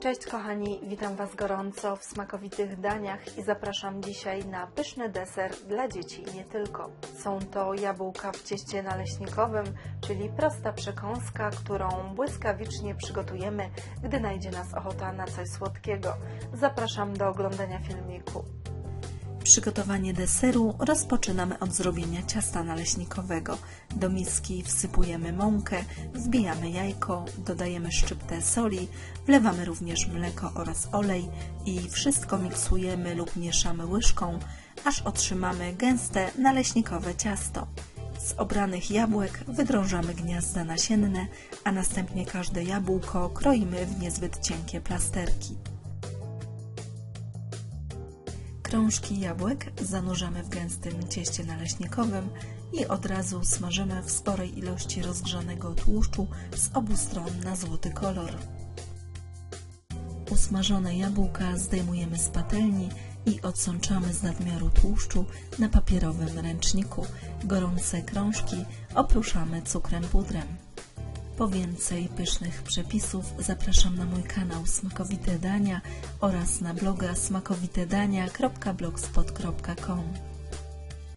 Cześć kochani, witam Was gorąco w smakowitych daniach i zapraszam dzisiaj na pyszny deser dla dzieci i nie tylko. Są to jabłka w cieście naleśnikowym, czyli prosta przekąska, którą błyskawicznie przygotujemy, gdy najdzie nas ochota na coś słodkiego. Zapraszam do oglądania filmiku. Przygotowanie deseru rozpoczynamy od zrobienia ciasta naleśnikowego. Do miski wsypujemy mąkę, wbijamy jajko, dodajemy szczyptę soli, wlewamy również mleko oraz olej i wszystko miksujemy lub mieszamy łyżką, aż otrzymamy gęste naleśnikowe ciasto. Z obranych jabłek wydrążamy gniazda nasienne, a następnie każde jabłko kroimy w niezbyt cienkie plasterki. Krążki jabłek zanurzamy w gęstym cieście naleśnikowym i od razu smażymy w sporej ilości rozgrzanego tłuszczu z obu stron na złoty kolor. Usmażone jabłka zdejmujemy z patelni i odsączamy z nadmiaru tłuszczu na papierowym ręczniku. Gorące krążki opruszamy cukrem pudrem. Po więcej pysznych przepisów zapraszam na mój kanał Smakowite Dania oraz na bloga smakowitedania.blogspot.com.